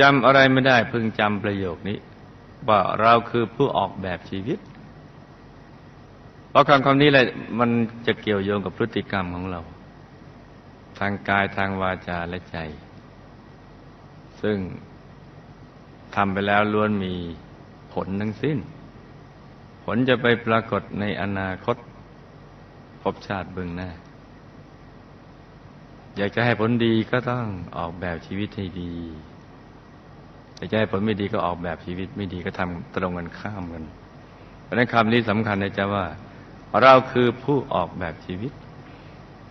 จำอะไรไม่ได้พึงจำประโยคนี้ ว่าเราคือผู้ออกแบบชีวิต เพราะคำคำนี้แหละมันจะเกี่ยวโยงกับพฤติกรรมของเรา ทางกายทางวาจาและใจ ซึ่งทำไปแล้วล้วนมีผลทั้งสิ้น ผลจะไปปรากฏในอนาคตพบชาติเบื้องหน้า อยากจะให้ผลดีก็ต้องออกแบบชีวิตให้ดี อยากจะให้ผลไม่ดีก็ออกแบบชีวิตไม่ดีก็ทำตรงกันข้ามกันเพราะนั้นคำนี้สำคัญนะจ๊ะว่า เราคือผู้ออกแบบชีวิต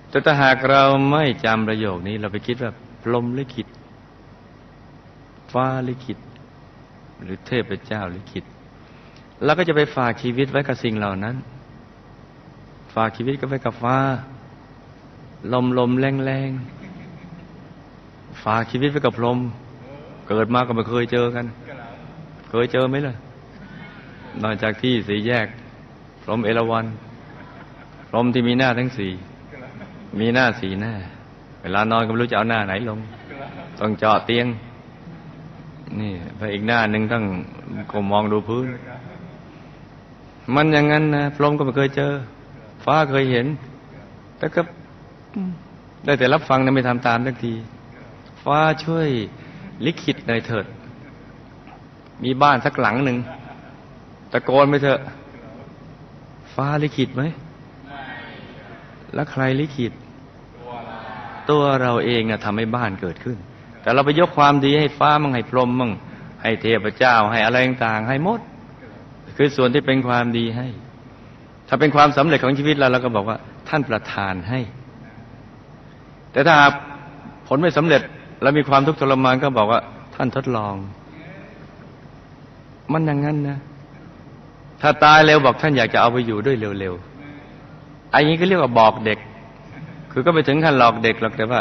แต่ถ้าหากเราไม่จำประโยคนี้ เราไปคิดว่าพรมลิขิตฟ้าลิขิต หรือเทพเจ้าลิขิตเราก็จะไปฝากชีวิตไว้กับสิ่งเหล่านั้น ฝากชีวิตก็ไว้กับฟ้า ลมลมแรงแรงฝากชีวิตไว้กับพรม เกิดมาก็ไม่เคยเจอกัน เคยเจอไหมล่ะนอกจากที่สีแยกพรมเอราวัณพรมที่มีหน้าทั้งสี่มีหน้าสีหน้า เวลานอนก็ไม่รู้จะเอาหน้าไหนลง ต้องเจาะเตียง นี่ไปอีกหน้าหนึ่งต้องกมมองดูพื้น มันอย่างนั้นนะพรมก็ไม่เคยเจอ ฟ้าเคยเห็น แต่ก็ได้แต่รับฟังนะไม่ทำตามทักที ฟ้าช่วย ลิขิตหน่อยเถิด มีบ้านสักหลังหนึ่งตะโกนไปเถอะ ฟ้าลิขิตไหม แล้วใครลิขิต ตัวเราเองนะทำให้บ้านเกิดขึ้น แต่เราไปยกความดีให้ฟ้ามั่งให้พรหมมั่งให้เทพเจ้าให้อะไรต่างๆให้หมด คือส่วนที่เป็นความดีให้ ถ้าเป็นความสำเร็จของชีวิตเราเราก็บอกว่า ท่านประทานให้ แต่ถ้าผลไม่สำเร็จ แล้วมีความทุกข์ทรมานก็บอกว่า ท่านทดลอง มันอย่างนั้นนะ ถ้าตายเร็วบอกท่านอยากจะเอาไปอยู่ด้วยเร็วๆอันนี้ก็เรียกว่าบอกเด็ก คือก็ไปถึงขั้นหลอกเด็กหรอกแต่ว่า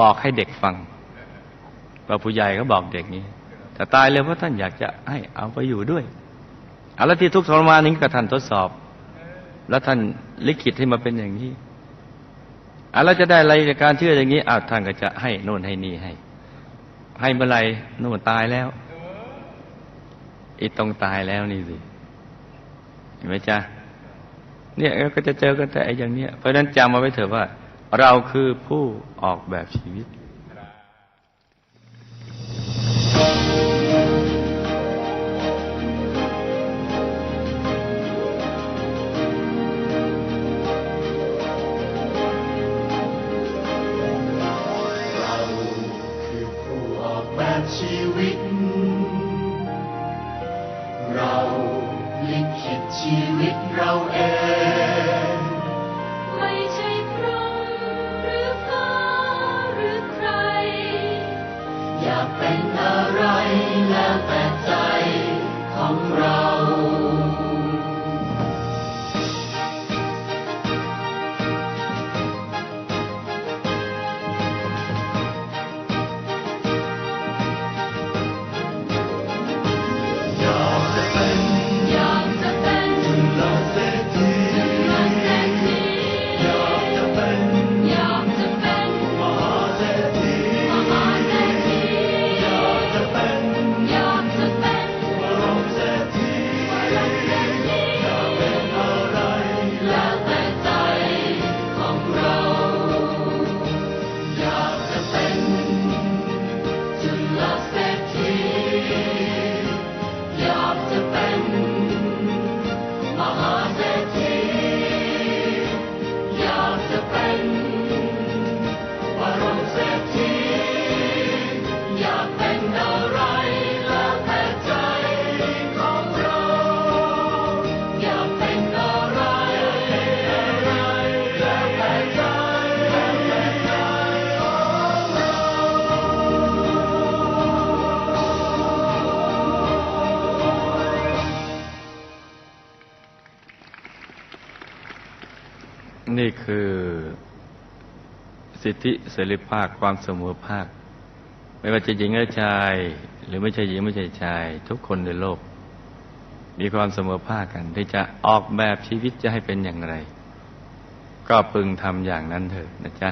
บอกให้เด็กฟังว่าผู้ใหญ่ก็บอกเด็กนี้แต่ตายเร็วเพราะท่านอยากจะให้เอาไปอยู่ด้วยเอาล้วที่ทุกข์ทรมานนี้ก็ท่านทดสอบ แล้วท่านลิขิตให้มาเป็นอย่างนี้ อะเราจะได้อะไรจากการเชื่ออย่างนี้อ้าวท่านก็จะให้โน่นให้นี่ให้ ให้เมื่อไรโน่นตายแล้วอีตรงตายแล้วนี่สิเห็นไหมจ๊ะเนี่ยก็จะเจอกันแต่ไอ้อย่างเนี้ยเพราะฉะนั้นจำมาไว้เถอะว่า เราคือผู้ออกแบบชีวิต ชีวิต เราลิขิตชีวิตเราเองไม่ใช่พรหมหรือฟ้าหรือใคร อยากเป็นอะไรแล้วแต่ใจของเรา อย นี่คือสิทธิเสรีภาพความเสมอภาค ไม่ว่าจะหญิงหรือชาย หรือไม่ใช่หญิงไม่ใช่ชาย ทุกคนในโลก มีความเสมอภาคกัน ที่จะออกแบบชีวิตจะให้เป็นอย่างไร ก็พึงทำอย่างนั้นเถอะนะจ๊ะ